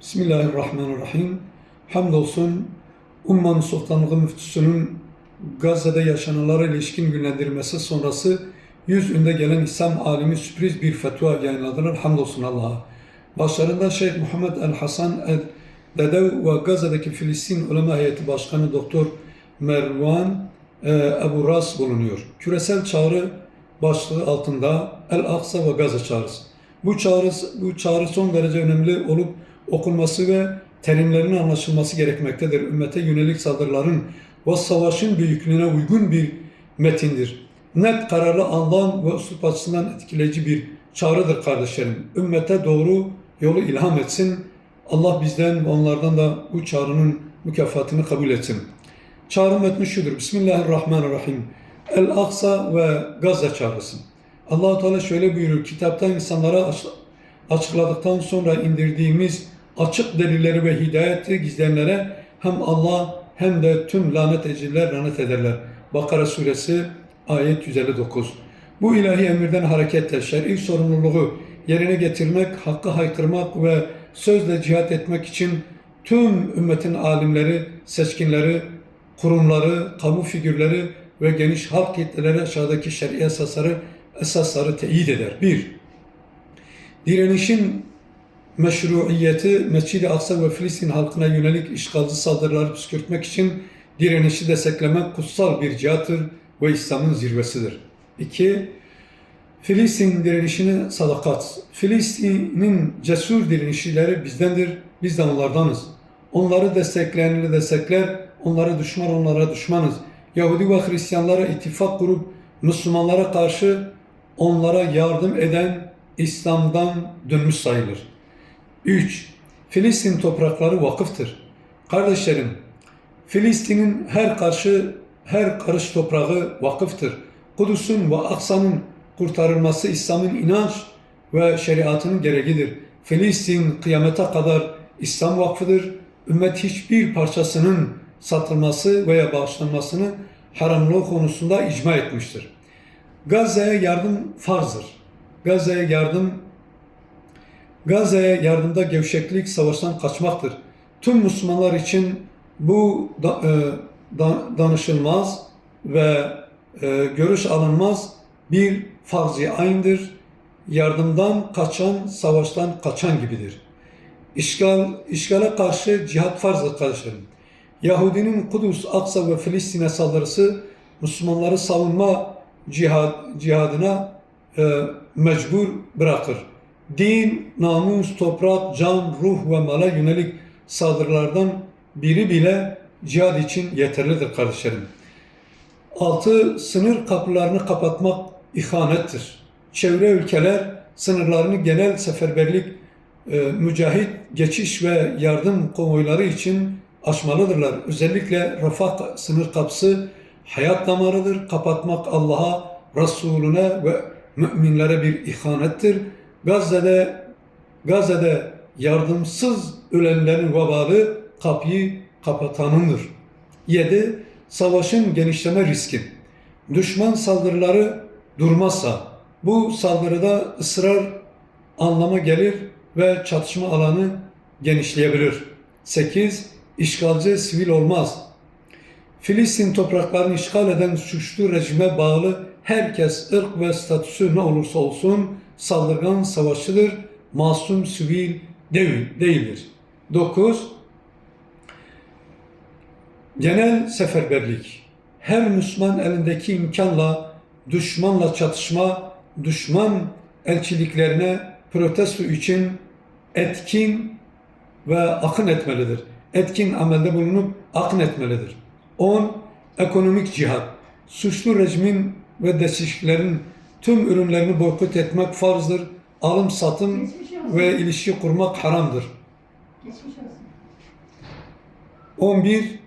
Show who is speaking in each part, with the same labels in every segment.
Speaker 1: Bismillahirrahmanirrahim. Hamdolsun Umman Sultanlığı Müftüsü'nün Gazze'de yaşananlara ilişkin günlendirmesi sonrası yüz önde gelen İslam alimi sürpriz bir fetva yayınladılar. Hamdolsun Allah'a. Başlarında Şeyh Muhammed El Hasan El Dedev ve Gazze'deki Filistin Ulema Heyeti Başkanı Doktor Mervan e, Ebu Ras bulunuyor. Küresel çağrı başlığı altında El Aksa ve Gazze çağrısı. Bu çağrı, bu çağrı son derece önemli olup okunması ve terimlerinin anlaşılması gerekmektedir. Ümmete yönelik saldırıların ve savaşın büyüklüğüne uygun bir metindir. Net kararlı anlam ve üslup açısından etkileyici bir çağrıdır kardeşlerim. Ümmete doğru yolu ilham etsin. Allah bizden ve onlardan da bu çağrının mükafatını kabul etsin. Çağrı metni şudur. Bismillahirrahmanirrahim. El-Aksa ve Gazze çağrısı. Allah Teala şöyle buyurur. Kitaptan insanlara aç- açıkladıktan sonra indirdiğimiz açık delilleri ve hidayeti gizleyenlere hem Allah hem de tüm lanet ediciler lanet ederler. Bakara suresi ayet 159. Bu ilahi emirden hareketle şer'i sorumluluğu yerine getirmek, hakkı haykırmak ve sözle cihat etmek için tüm ümmetin alimleri, seçkinleri, kurumları, kamu figürleri ve geniş halk kitleleri aşağıdaki şer'i esasları esasları teyit eder. 1. Direnişin meşruiyeti Mescid-i Aksa ve Filistin halkına yönelik işgalci saldırıları püskürtmek için direnişi desteklemek kutsal bir cihattır ve İslam'ın zirvesidir. 2. Filistin direnişine sadakat. Filistin'in cesur direnişçileri bizdendir, biz de onlardanız. Onları destekleyenleri destekler, onlara düşman onlara düşmanız. Yahudi ve Hristiyanlara ittifak kurup Müslümanlara karşı onlara yardım eden İslam'dan dönmüş sayılır. 3. Filistin toprakları vakıftır. Kardeşlerim, Filistin'in her karşı her karış toprağı vakıftır. Kudüs'ün ve Aksa'nın kurtarılması İslam'ın inanç ve şeriatının gereğidir. Filistin kıyamete kadar İslam vakfıdır. Ümmet hiçbir parçasının satılması veya bağışlanmasını haramlığı konusunda icma etmiştir. Gazze'ye yardım farzdır. Gazze'ye yardım Gazze'ye yardımda gevşeklik savaştan kaçmaktır. Tüm Müslümanlar için bu da, e, da- danışılmaz ve e, görüş alınmaz bir farz-ı aynıdır. Yardımdan kaçan, savaştan kaçan gibidir. İşgal, işgale karşı cihat farzdır kardeşlerim. Yahudinin Kudüs, Aksa ve Filistin'e saldırısı Müslümanları savunma cihad, cihadına e, mecbur bırakır. Din, namus, toprak, can, ruh ve mala yönelik saldırılardan biri bile cihad için yeterlidir kardeşlerim. Altı, sınır kapılarını kapatmak ihanettir. Çevre ülkeler sınırlarını genel seferberlik, e, mücahit, geçiş ve yardım konvoyları için açmalıdırlar. Özellikle Rafah sınır kapısı hayat damarıdır. Kapatmak Allah'a, Resulüne ve müminlere bir ihanettir. Gazze'de Gazze'de yardımsız ölenlerin vebalı kapıyı kapatanındır. 7. Savaşın genişleme riski. Düşman saldırıları durmazsa bu saldırıda ısrar anlama gelir ve çatışma alanı genişleyebilir. 8. İşgalci sivil olmaz. Filistin topraklarını işgal eden suçlu rejime bağlı herkes ırk ve statüsü ne olursa olsun saldırgan savaşçıdır, masum sivil değil, değildir. 9. Genel seferberlik. Her Müslüman elindeki imkanla düşmanla çatışma, düşman elçiliklerine protesto için etkin ve akın etmelidir. Etkin amelde bulunup akın etmelidir. 10. Ekonomik cihat. Suçlu rejimin ve destekçilerin tüm ürünlerini boykot etmek farzdır. Alım satım ve ilişki kurmak haramdır.
Speaker 2: Geçmiş olsun.
Speaker 1: 11.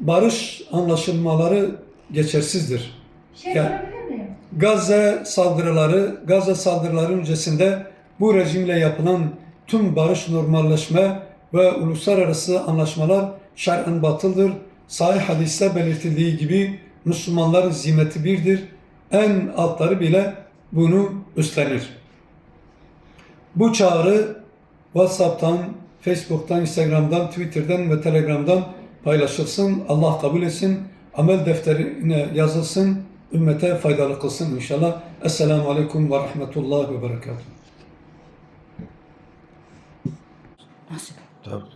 Speaker 1: Barış anlaşılmaları geçersizdir.
Speaker 2: Şey
Speaker 1: Ya-
Speaker 2: sorabilir miyim?
Speaker 1: Gazze saldırıları, Gazze saldırıları öncesinde bu rejimle yapılan tüm barış normalleşme ve uluslararası anlaşmalar şer'en batıldır. Sahih hadiste belirtildiği gibi Müslümanların zimmeti birdir. En altları bile bunu üstlenir. Bu çağrı WhatsApp'tan Facebook'tan, Instagram'dan, Twitter'dan ve Telegram'dan paylaşılsın. Allah kabul etsin. Amel defterine yazılsın. Ümmete faydalı kılsın inşallah. Esselamu Aleyküm ve Rahmetullah ve Berekatuhu.
Speaker 2: Nasıl?
Speaker 3: Tabii.